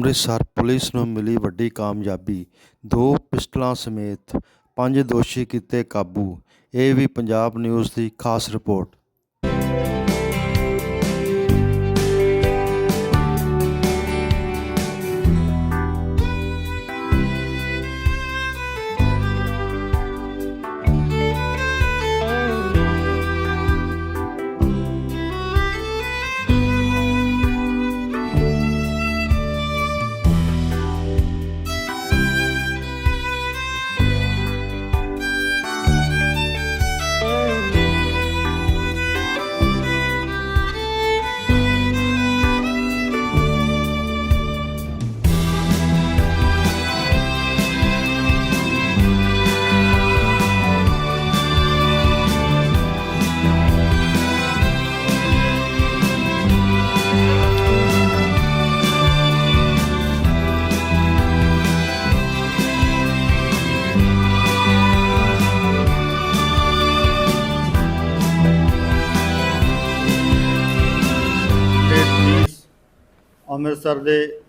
Amritsar police ਨੂੰ ਮਿਲੀ ਵੱਡੀ ਕਾਮਯਾਬੀ। ਦੋ ਪਿਸਟਲਾਂ ਸਮੇਤ ਪੰਜ ਦੋਸ਼ੀ ਕੀਤੇ ਕਾਬੂ। ਇਹ ਵੀ ਪੰਜਾਬ ਨਿਊਜ਼ ਦੀ ਖਾਸ ਰਿਪੋਰਟ। ਅੰਮ੍ਰਿਤਸਰ ਦੇ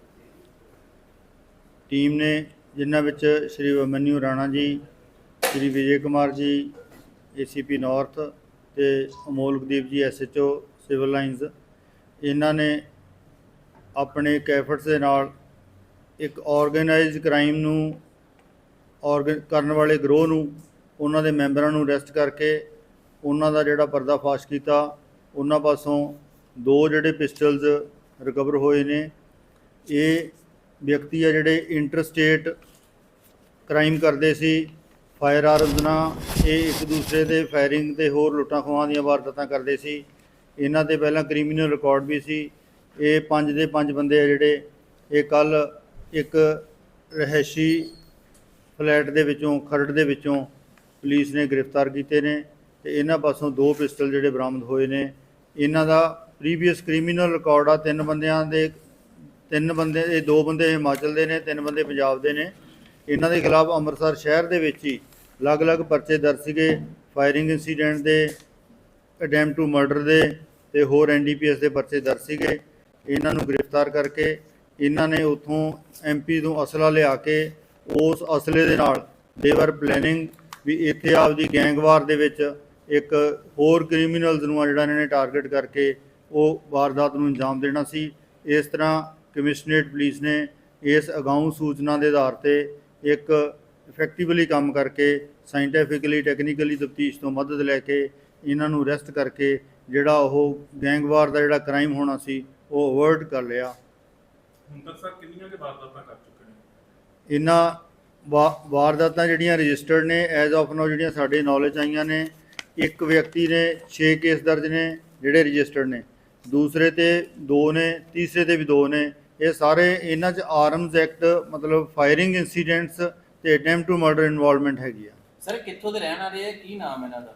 ਟੀਮ ਨੇ, ਜਿਨ੍ਹਾਂ ਵਿੱਚ ਸ਼੍ਰੀ ਅਮਨਿਊ ਰਾਣਾ ਜੀ, ਸ਼੍ਰੀ ਵਿਜੇ ਕੁਮਾਰ ਜੀ ਏਸੀਪੀ ਨਾਰਥ ਤੇ ਅਮੋਲਕਦੀਪ ਜੀ ਐਸਐਚਓ ਸਿਵਲ ਲਾਈਨਸ ਇਹਨਾਂ ਨੇ ਆਪਣੇ ਕੈਫਟਸ ਦੇ ਨਾਲ ਇੱਕ ਆਰਗੇਨਾਈਜ਼ਡ ਕ੍ਰਾਈਮ ਨੂੰ ਔਰਗਨ ਕਰਨ ਵਾਲੇ ਗਰੋਹ ਨੂੰ, ਉਹਨਾਂ ਦੇ ਮੈਂਬਰਾਂ ਨੂੰ ਅਰੈਸਟ ਕਰਕੇ ਉਹਨਾਂ ਦਾ ਜਿਹੜਾ ਪਰਦਾਫਾਸ਼ ਕੀਤਾ, ਉਹਨਾਂ ਪਾਸੋਂ ਦੋ ਜਿਹੜੇ ਪਿਸਟਲਸ ਰਿਕਵਰ ਹੋਏ ਨੇ। ਇਹ ਵਿਅਕਤੀ ਆ ਜਿਹੜੇ ਇੰਟਰਸਟੇਟ ਕ੍ਰਾਈਮ ਕਰਦੇ ਸੀ, ਫਾਇਰ ਆਰਮਸ ਨਾਲ। ਇਹ ਇੱਕ ਦੂਸਰੇ ਦੇ ਫਾਇਰਿੰਗ ਤੇ ਹੋਰ ਲੁੱਟਾਂ ਖੋਹਾਂ ਦੀਆਂ ਵਾਰਦਾਤਾਂ ਕਰਦੇ ਸੀ। ਇਹਨਾਂ ਤੇ ਪਹਿਲਾਂ ਕ੍ਰਿਮੀਨਲ ਰਿਕਾਰਡ ਵੀ ਸੀ। ਇਹ ਪੰਜ ਦੇ ਪੰਜ ਬੰਦੇ ਆ ਜਿਹੜੇ, ਇਹ ਕੱਲ ਇੱਕ ਰਹਿਸ਼ੀ ਫਲੈਟ ਦੇ ਵਿੱਚੋਂ, ਖਰੜ ਦੇ ਵਿੱਚੋਂ ਪੁਲਿਸ ਨੇ ਗ੍ਰਿਫਤਾਰ ਕੀਤੇ ਨੇ ਤੇ ਇਹਨਾਂ ਪਾਸੋਂ ਦੋ ਪਿਸਟਲ ਜਿਹੜੇ ਬਰਾਮਦ ਹੋਏ ਨੇ। ਇਹਨਾਂ ਦਾ ਪ੍ਰੀਵੀਅਸ ਕ੍ਰਿਮੀਨਲ ਰਿਕਾਰਡ ਆ, ਤਿੰਨ ਬੰਦਿਆਂ ਦੇ, ਤਿੰਨ ਬੰਦੇ, ਇਹ ਦੋ ਬੰਦੇ ਹਿਮਾਚਲ ਦੇ ਨੇ, ਤਿੰਨ ਬੰਦੇ ਪੰਜਾਬ ਦੇ ਨੇ। ਇਹਨਾਂ ਦੇ ਖਿਲਾਫ ਅੰਮ੍ਰਿਤਸਰ ਸ਼ਹਿਰ ਦੇ ਵਿੱਚ ਹੀ ਅਲੱਗ-ਅਲੱਗ ਪਰਚੇ ਦਰਜ ਸੀਗੇ ਫਾਇਰਿੰਗ ਇਨਸੀਡੈਂਟ ਦੇ ਅਟੈਂਪਟ ਟੂ ਮਰਡਰ ਦੇ ਤੇ ਹੋਰ ਐਨਡੀਪੀਐਸ ਦੇ ਪਰਚੇ ਦਰਜ ਸੀਗੇ। ਇਹਨਾਂ ਨੂੰ ਗ੍ਰਿਫਤਾਰ ਕਰਕੇ ਇਹਨਾਂ ਨੇ ਉਥੋਂ ਐਮਪੀ ਤੋਂ ਅਸਲਾ ਲਿਆ ਕੇ ਉਸ ਅਸਲੇ ਦੇ ਨਾਲ ਦੇਵਰ ਪਲੈਨਿੰਗ ਵੀ ਇੱਥੇ ਆਪਦੀ ਗੈਂਗਵਾਰ ਦੇ ਵਿੱਚ ਇੱਕ ਹੋਰ ਕ੍ਰਿਮੀਨਲਸ ਨੂੰ ਆ ਜਿਹੜਾ ਇਹਨਾਂ ਨੇ ਟਾਰਗੇਟ ਕਰਕੇ ਉਹ ਵਾਰਦਾਤ ਨੂੰ ਅੰਜਾਮ ਦੇਣਾ ਸੀ। ਇਸ ਤਰ੍ਹਾਂ ਕਮਿਸ਼ਨਰੇਟ ਪੁਲਿਸ ਨੇ ਇਸ ਅਗਾਊਂ ਸੂਚਨਾ ਦੇ ਆਧਾਰ ਤੇ ਇੱਕ ਇਫੈਕਟਿਵਲੀ ਕੰਮ ਕਰਕੇ ਸਾਇੰਟੀਫਿਕਲੀ ਟੈਕਨੀਕਲੀ ਤਫਤੀਸ਼ ਤੋਂ ਮਦਦ ਲੈ ਕੇ ਇਹਨਾਂ ਨੂੰ ਅਰੈਸਟ ਕਰਕੇ ਜਿਹੜਾ ਉਹ ਗੈਂਗਵਾਰ ਦਾ ਜਿਹੜਾ ਕ੍ਰਾਈਮ ਹੋਣਾ ਸੀ ਉਹ ਅਵਰਟ ਕਰ ਲਿਆ। ਹੁਣ ਤੱਕ ਸਰ ਕਿੰਨੀਆਂ ਦੇ ਵਾਰਦਾਤਾਂ ਕਰ ਚੁੱਕੇ ਨੇ? ਇਹਨਾਂ ਵਾਰਦਾਤਾਂ ਜਿਹੜੀਆਂ ਰਜਿਸਟਰਡ ਨੇ ਐਜ਼ ਆਫ ਨਾਓ ਜਿਹੜੀਆਂ ਸਾਡੇ ਨੌਲੇਜ ਆਈਆਂ ਨੇ ਇੱਕ ਵਿਅਕਤੀ ਨੇ 6 ਕੇਸ ਦਰਜ ਨੇ ਜਿਹੜੇ ਰਜਿਸਟਰਡ ਨੇ। ਦੂਸਰੇ ਤੇ 2 ਨੇ ਤੀਸਰੇ ਤੇ ਵੀ 2 ਨੇ। ਇਹ ਸਾਰੇ ਇਹਨਾਂ 'ਚ ਆਰਮਸ ਐਕਟ ਮਤਲਬ ਫਾਇਰਿੰਗ ਇਨਸੀਡੈਂਟਸ ਤੇ ਅਟੈਂਪਟ ਟੂ ਮਰਡਰ ਇਨਵੋਲਵਮੈਂਟ ਹੈਗੀ ਆ। ਸਰ ਕਿੱਥੋਂ ਦੇ ਰਹਿਣ ਵਾਲੇ ਆ? ਕੀ ਨਾਮ ਇਹਨਾਂ ਦਾ?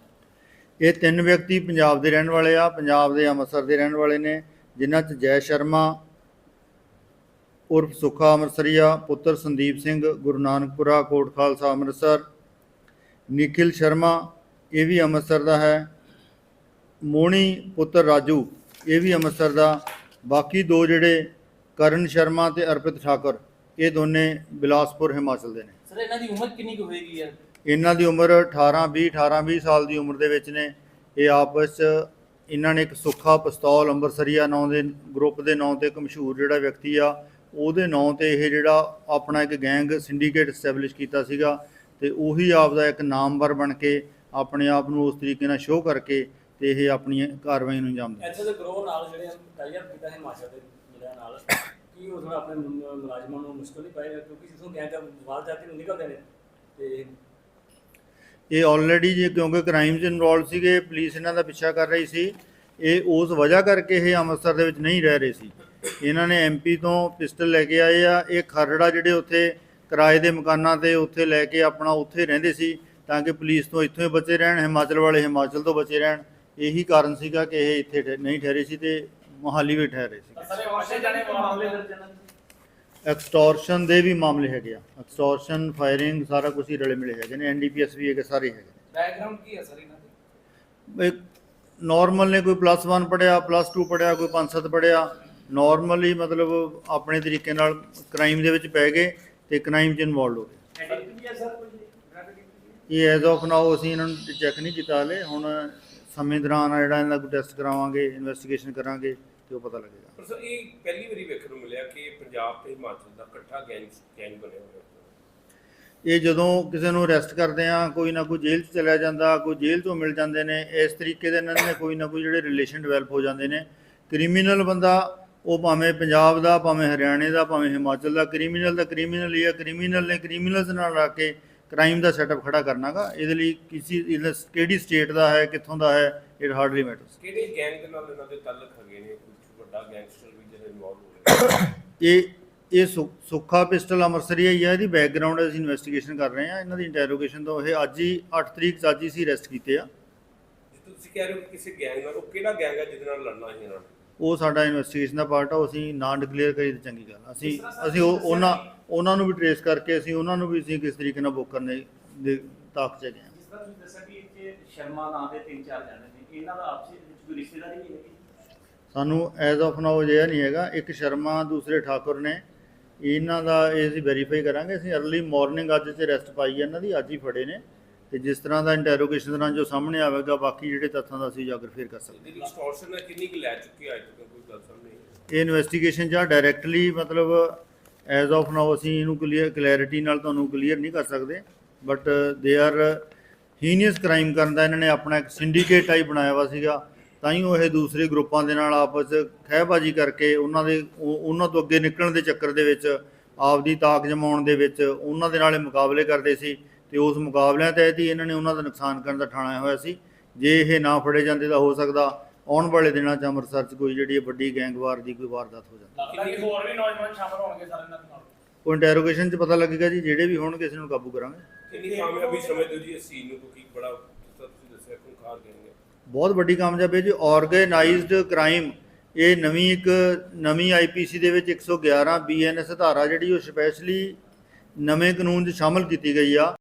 ਇਹ ਤਿੰਨ ਵਿਅਕਤੀ ਪੰਜਾਬ ਦੇ ਰਹਿਣ ਵਾਲੇ ਆ ਪੰਜਾਬ ਦੇ ਅੰਮ੍ਰਿਤਸਰ ਦੇ ਰਹਿਣ ਵਾਲੇ ਨੇ ਜਿਨ੍ਹਾਂ 'ਚ ਜੈ ਸ਼ਰਮਾ ਉਰਫ ਸੁੱਖਾ ਅੰਮ੍ਰਿਤਸਰੀਆ ਪੁੱਤਰ ਸੰਦੀਪ ਸਿੰਘ ਗੁਰੂ ਨਾਨਕਪੁਰਾ ਕੋਟ ਖਾਲਸਾ ਅੰਮ੍ਰਿਤਸਰ ਨikhil ਸ਼ਰਮਾ ਇਹ ਵੀ ਅੰਮ੍ਰਿਤਸਰ ਦਾ ਹੈ। ਮੋਣੀ ਪੁੱਤਰ ਰਾਜੂ ਇਹ ਵੀ ਅੰਮ੍ਰਿਤਸਰ ਦਾ। ਬਾਕੀ ਦੋ ਜਿਹੜੇ ਕਰਨ ਸ਼ਰਮਾ ਤੇ ਅਰਪਿਤ ਠਾਕੁਰ ਇਹ ਦੋਨੇ ਬਿਲਾਸਪੁਰ ਹਿਮਾਚਲ ਦੇ ਨੇ। ਸਰ ਇਹਨਾਂ ਦੀ ਉਮਰ ਕਿੰਨੀ ਕੁ ਹੋਏਗੀ ਯਾਰ? ਇਹਨਾਂ ਦੀ ਉਮਰ 18 20 18 20 ਸਾਲ ਦੀ ਉਮਰ ਦੇ ਵਿੱਚ ਨੇ। ਇਹ ਆਪਸ 'ਚ ਇਹਨਾਂ ਨੇ ਇੱਕ ਸੁੱਖਾ ਪਿਸਤੌਲ ਅੰਬਰਸਰੀਆ ਨਾਂ ਦੇ ਗਰੁੱਪ ਦੇ ਨਾਂ ਤੇ ਇੱਕ ਮਸ਼ਹੂਰ ਜਿਹੜਾ ਵਿਅਕਤੀ ਆ ਉਹਦੇ ਨਾਂ ਤੇ ਇਹ ਜਿਹੜਾ ਆਪਣਾ ਇੱਕ ਗੈਂਗ ਸਿੰਡੀਕੇਟ ਐਸਟੈਬਲਿਸ਼ ਕੀਤਾ ਸੀਗਾ ਤੇ ਉਹੀ ਆਪ ਦਾ ਇੱਕ ਨਾਮਵਰ ਬਣ ਕੇ ਆਪਣੇ ਆਪ ਨੂੰ ਉਸ ਤਰੀਕੇ ਨਾਲ ਸ਼ੋਅ ਕਰਕੇ ਤੇ ਇਹ ਆਪਣੀ ਕਾਰਵਾਈ ਨੂੰ ਅੰਜਾਮ ਦਿੰਦੇ। ਇੱਥੇ ਦੇ ਗਰੋਹ ਨਾਲ ਜਿਹੜੇ ਟਾਈਅਰ ਕੀਤਾ ਹਿਮਾਚਲ ਦੇ ਜ਼ਿਲ੍ਹਿਆਂ ਨਾਲ ਕੀ ਉਹ ਥੋੜਾ ਆਪਣੇ ਮੁਲਾਜ਼ਮਾਂ ਨੂੰ ਮੁਸ਼ਕਲ ਨਹੀਂ ਪਾਏਗਾ ਕਿਉਂਕਿ ਜਿੱਥੋਂ ਗੈਂਗ ਵਾਲ ਜਾਤੀ ਨੂੰ ਨਿਕਲਦੇ ਨੇ ਤੇ ਇਹ ਆਲਰੇਡੀ ਜੇ ਕਿਉਂਕਿ ਕ੍ਰਾਈਮ 'ਚ ਇਨਵੋਲਵ ਸੀਗੇ ਪੁਲਿਸ ਇਹਨਾਂ ਦਾ ਪਿੱਛਾ ਕਰ ਰਹੀ ਸੀ ਇਹ ਉਸ ਵਜ੍ਹਾ ਕਰਕੇ ਇਹ ਅੰਮ੍ਰਿਤਸਰ ਦੇ ਵਿੱਚ ਨਹੀਂ ਰਹਿ ਰਹੇ ਸੀ। ਇਹਨਾਂ ਨੇ ਐਮਪੀ ਤੋਂ ਪਿਸਟਲ ਲੈ ਕੇ ਆਏ ਆ ਇਹ ਖਰੜਾ ਜਿਹੜੇ ਉੱਥੇ ਕਿਰਾਏ ਦੇ ਮਕਾਨਾਂ ਤੇ ਉੱਥੇ ਲੈ ਕੇ ਆਪਣਾ ਉੱਥੇ ਰਹਿੰਦੇ ਸੀ ਤਾਂ ਕਿ ਪੁਲਿਸ ਤੋਂ ਇੱਥੋਂ ਹੀ ਬਚੇ ਰਹਿਣ ਹਿਮਾਚਲ ਵਾਲੇ ਹਿਮਾਚਲ ਤੋਂ ਬਚੇ ਰਹਿਣ। ਇਹੀ ਕਾਰਨ ਸੀਗਾ ਕਿ ਇਹ ਇੱਥੇ ਠਹਿ- ਨਹੀਂ ਠਹਿਰੇ ਸੀ ਤੇ ਮੋਹਾਲੀ ਵੀ ਠਹਿਰੇ ਸੀ। ਸਾਰੇ ਵਾਸ਼ੇ ਜਾਣੇ ਮਾਮਲੇ ਦਰਜ ਨੇ ਐਕਸਟੋਰਸ਼ਨ ਦੇ ਵੀ ਮਾਮਲੇ ਹੈਗੇ ਆ। ਐਕਸਟੋਰਸ਼ਨ ਫਾਇਰਿੰਗ ਸਾਰਾ ਕੁਝ ਹੀ ਰਲੇ ਮਿਲੇ ਹੈਗੇ ਨੇ। ਐਨਡੀਪੀਐਸ ਵੀ ਹੈਗੇ ਸਾਰੇ ਹੈਗੇ ਬੈਕਗ੍ਰਾਉਂਡ ਕੀ ਹੈ ਸਰ ਇਹਨਾਂ ਦੀ? ਇੱਕ ਨਾਰਮਲ ਨੇ ਕੋਈ ਪਲੱਸ 1 ਪੜਿਆ ਪਲੱਸ 2 ਪੜਿਆ ਕੋਈ 5-7 ਪੜਿਆ ਨਾਰਮਲੀ ਮਤਲਬ ਆਪਣੇ ਤਰੀਕੇ ਨਾਲ ਕ੍ਰਾਈਮ ਦੇ ਵਿੱਚ ਪੈ ਗਏ ਤੇ ਕ੍ਰਾਈਮ 'ਚ ਇਨਵੋਲਡ ਹੋ ਗਏ। ਆਈਡੈਂਟੀਟੀ ਹੈ ਸਰ ਕੋਈ? ਇਹ ਐਜ਼ ਆਫ ਨਾਓ ਅਸੀਂ ਇਹਨਾਂ ਨੂੰ ਚੈੱਕ ਨਹੀਂ ਕੀਤਾ ਹਲੇ। ਹੁਣ ਸਮੇਂ ਦੌਰਾਨ ਆ ਜਿਹੜਾ ਇਹਨਾਂ ਦਾ ਟੈਸਟ ਕਰਾਵਾਂਗੇ ਇਨਵੈਸਟੀਗੇਸ਼ਨ ਕਰਾਂਗੇ ਤੇ ਉਹ ਪਤਾ ਲੱਗੇਗਾ। ਪਰ ਸਰ ਇਹ ਪਹਿਲੀ ਵਾਰੀ ਵੇਖਣ ਨੂੰ ਮਿਲਿਆ ਕਿ ਪੰਜਾਬ ਤੇ ਹਿਮਾਚਲ ਦਾ ਇਕੱਠਾ ਗੈਂਗ ਗੈਂਗ ਬਣਿਆ ਹੋਇਆ ਇਹ ਜਦੋਂ ਕਿਸੇ ਨੂੰ ਅਰੈਸਟ ਕਰਦੇ ਆ ਕੋਈ ਨਾ ਕੋਈ ਜੇਲ੍ਹ 'ਚ ਚਲਿਆ ਜਾਂਦਾ ਕੋਈ ਜੇਲ੍ਹ ਤੋਂ ਮਿਲ ਜਾਂਦੇ ਨੇ ਇਸ ਤਰੀਕੇ ਦੇ ਇਹਨਾਂ ਦੇ ਕੋਈ ਨਾ ਕੋਈ ਜਿਹੜੇ ਰਿਲੇਸ਼ਨ ਡਿਵੈਲਪ ਹੋ ਜਾਂਦੇ ਨੇ। ਕ੍ਰਿਮੀਨਲ ਬੰਦਾ ਉਹ ਭਾਵੇਂ ਪੰਜਾਬ ਦਾ ਭਾਵੇਂ ਹਰਿਆਣੇ ਦਾ ਭਾਵੇਂ ਹਿਮਾਚਲ ਦਾ ਕ੍ਰਿਮੀਨਲ ਦਾ ਕ੍ਰਿਮੀਨਲ ਹੀ ਆ ਕ੍ਰਿਮੀਨਲ ਨੇ ਕ੍ਰਿਮੀਨਲਸ ਨਾਲ ਲਾ ਕੇ ਕ੍ਰਾਈਮ ਦਾ ਸੈਟਅਪ ਖੜਾ ਕਰਨਾਗਾ। ਇਹਦੇ ਲਈ ਕਿਸੇ ਇਹਦਾ ਕਿਹੜੀ ਸਟੇਟ ਦਾ ਹੈ ਕਿੱਥੋਂ ਦਾ ਹੈ ਇਟ ਹਾਰਡਲੀ ਮੈਟਰਸ ਕਿਹੜੇ ਗੈਂਗ ਦੇ ਨਾਲ ਇਹਨਾਂ ਦੇ ਤਾਲੁਕ ਹੈਗੇ ਨੇ? ਕੁਝ ਵੱਡਾ ਗੈਂਗਸਟਰ ਵੀ ਜਿਹੜੇ ਇਨਵੋਲਵ ਹੋ ਰਹੇ ਨੇ? ਇਹ ਇਹ ਸੁੱਖਾ ਪਿਸਟਲ ਅੰਮ੍ਰਿਤਸਰੀ ਹੀ ਹੈ ਇਹਦੀ ਬੈਕਗ੍ਰਾਉਂਡ ਅਸੀਂ ਇਨਵੈਸਟੀਗੇਸ਼ਨ ਕਰ ਰਹੇ ਹਾਂ। ਇਹਨਾਂ ਦੀ ਇੰਟਰੋਗੇਸ਼ਨ ਤੋਂ ਇਹ ਅੱਜ ਹੀ 8 ਤਰੀਕ ਅੱਜ ਹੀ ਸੀ ਅਰੈਸਟ ਕੀਤੇ ਆ। ਤੁਸੀਂ ਕਹਿ ਰਹੇ ਹੋ ਕਿ ਕਿਸੇ ਗੈਂਗ ਨਾਲ ਉਹ ਕਿਹੜਾ ਗੈਂਗ ਹੈ ਜਿਹਦੇ ਨਾਲ ਲੜਨਾ ਸੀ ਇਹਨਾਂ ਨੇ? ਉਹ ਸਾਡਾ ਇਨਵੈਸਟੀਗੇਸ਼ਨ ਦਾ ਪਾਰਟ ਆ ਉਹ ਅਸੀਂ ਨਾਂ ਡਿਕਲੇਅਰ ਕਰੀ ਤੇ ਚੰਗੀ ਗੱਲ ਅਸੀਂ ਅਸੀਂ ਉਹ ਉਹਨਾਂ ਉਹਨਾਂ ਨੂੰ ਵੀ ਟਰੇਸ ਕਰਕੇ ਅਸੀਂ ਉਹਨਾਂ ਨੂੰ ਵੀ ਅਸੀਂ ਕਿਸ ਤਰੀਕੇ ਨਾਲ ਬੁੱਕ ਕਰਨੇ ਦੇ ਤਾਕ ਚ ਗਏ ਹਾਂ ਜਿਸ ਤਰ੍ਹਾਂ ਤੁਸੀਂ ਦੱਸਿਆ ਕਿ ਇੱਥੇ ਸ਼ਰਮਾ ਨਾਂ ਦੇ ਤਿੰਨ ਚਾਰ ਜਾਣੇ ਨੇ। ਇਹਨਾਂ ਦਾ ਆਪਸੀ ਵਿੱਚ ਕੋਈ ਰਿਸ਼ਤੇਦਾਰੀ ਨਹੀਂ ਹੈਗੀ? ਸਾਨੂੰ ਐਜ਼ ਆਫ ਨਾਓ ਜਿਹਾ ਨਹੀਂ ਹੈਗਾ। ਇੱਕ ਸ਼ਰਮਾ ਦੂਸਰੇ ਠਾਕੁਰ ਨੇ। ਇਹਨਾਂ ਦਾ ਇਹ ਅਸੀਂ ਵੈਰੀਫਾਈ ਕਰਾਂਗੇ। ਅਸੀਂ ਅਰਲੀ ਮਾਰਨਿੰਗ ਅੱਜ ਚ ਅਰੈਸਟ ਪਾਈ ਹੈ ਇਹਨਾਂ ਦੀ। ਅੱਜ ਹੀ ਫੜੇ ਨੇ। ਤੇ ਜਿਸ ਤਰ੍ਹਾਂ ਦਾ ਇੰਟਰੋਗੇਸ਼ਨ ਦੌਰਾਨ ਜੋ ਸਾਹਮਣੇ ਆਵੇਗਾ ਬਾਕੀ ਜਿਹੜੇ ਤੱਥਾਂ ਦਾ ਅਸੀਂ ਉਜਾਗਰ ਫੇਰ ਕਰ ਸਕਦੇ ਇਹਦੀ ਐਕਸਟੋਰਸ਼ਨ ਹੈ ਕਿੰਨੀ ਕੁ ਲੈ ਚੁੱਕੇ ਆ ਅੱਜ ਤੱਕ? ਕੋਈ ਗੱਲ ਸਾਹਮਣੇ ਆਈ। ਇਹ ਇਨਵੈਸਟੀਗੇਸ਼ਨ ਜਾਂ ਡਾਇਰੈਕਟਲੀ ਮਤਲਬ ਐਜ਼ ਆਫ ਨਾਓ ਅਸੀਂ ਇਹਨੂੰ ਕਲੀਅਰ ਕਲੈਰਿਟੀ ਨਾਲ ਤੁਹਾਨੂੰ ਕਲੀਅਰ ਨਹੀਂ ਕਰ ਸਕਦੇ but they are heinous crime ਕਰਨ ਦਾ ਇਹਨਾਂ ਨੇ ਆਪਣਾ ਇੱਕ ਸਿੰਡੀਕੇਟ ਟਾਈਪ ਬਣਾਇਆ ਵਾ ਸੀਗਾ। ਤਾਂ ਹੀ ਉਹ ਇਹ ਦੂਸਰੇ ਗਰੁੱਪਾਂ ਦੇ ਨਾਲ ਆਪਸ 'ਚ ਖਹਿਬਾਜ਼ੀ ਕਰਕੇ ਉਹਨਾਂ ਦੇ ਉਹ- ਉਹਨਾਂ ਤੋਂ ਅੱਗੇ ਨਿਕਲਣ ਦੇ ਚੱਕਰ ਦੇ ਵਿੱਚ ਆਪਦੀ ਤਾਕ ਜਮਾਉਣ ਦੇ ਵਿੱਚ ਉਹਨਾਂ ਦੇ ਨਾਲ ਇਹ ਮੁਕਾਬਲੇ ਕਰਦੇ ਸੀ। ਤੇ ਉਸ ਮੁਕਾਬਲਿਆਂ ਤਹਿਤ ਹੀ ਇਹਨਾਂ ਨੇ ਉਹਨਾਂ ਦਾ ਨੁਕਸਾਨ ਕਰਨ ਦਾ ਠਾਣਿਆ ਹੋਇਆ ਸੀ। ਜੇ ਇਹ ਨਾ ਫੜੇ ਜਾਂਦੇ ਤਾਂ ਹੋ ਸਕਦਾ ਆਉਣ ਵਾਲੇ ਦਿਨਾਂ 'ਚ ਅੰਮ੍ਰਿਤਸਰ 'ਚ ਕੋਈ ਜਿਹੜੀ ਵੱਡੀ ਗੈਂਗਵਾਰ ਦੀ ਕੋਈ ਵਾਰਦਾਤ ਹੋ ਜਾਂਦੀ ਲੱਗਦਾ ਕਿ ਹੋਰ ਵੀ ਨੌਜਵਾਨ ਸ਼ਾਮਲ ਹੋਣਗੇ ਸਾਰੇ ਇਹਨਾਂ ਦੇ ਨਾਲ। ਉਹ ਇੰਟਰੋਗੇਸ਼ਨ 'ਚ ਪਤਾ ਲੱਗੇਗਾ ਜੀ ਜਿਹੜੇ ਵੀ ਹੋਣਗੇ ਕਿਸੇ ਨੂੰ ਕਾਬੂ ਕਰਾਂਗੇ। ਕਿੰਨੀ ਕਾਮਯਾਬੀ ਸਮਝਦੇ ਹੋ ਜੀ ਇਸ ਚੀਜ਼ ਨੂੰ? ਕਿਉਂਕਿ ਬੜਾ ਤੁਸੀਂ ਦੱਸਿਆ ਖੁੰਖਾਰ ਹੈ ਬਹੁਤ ਵੱਡੀ ਕਾਮਯਾਬੀ ਹੈ ਜੀ। ਆਰਗੇਨਾਈਜ਼ਡ ਕ੍ਰਾਈਮ ਇਹ ਨਵੀਂ ਇੱਕ ਨਵੀਂ ਆਈਪੀਸੀ ਦੇ ਵਿੱਚ 111 ਬੀਐਨਐਸ ਧਾਰਾ ਜਿਹੜੀ ਉਹ ਸਪੈਸ਼ਲੀ ਨਵੇਂ ਕਾਨੂੰਨ 'ਚ ਸ਼ਾਮਲ ਕੀਤੀ ਗਈ ਆ।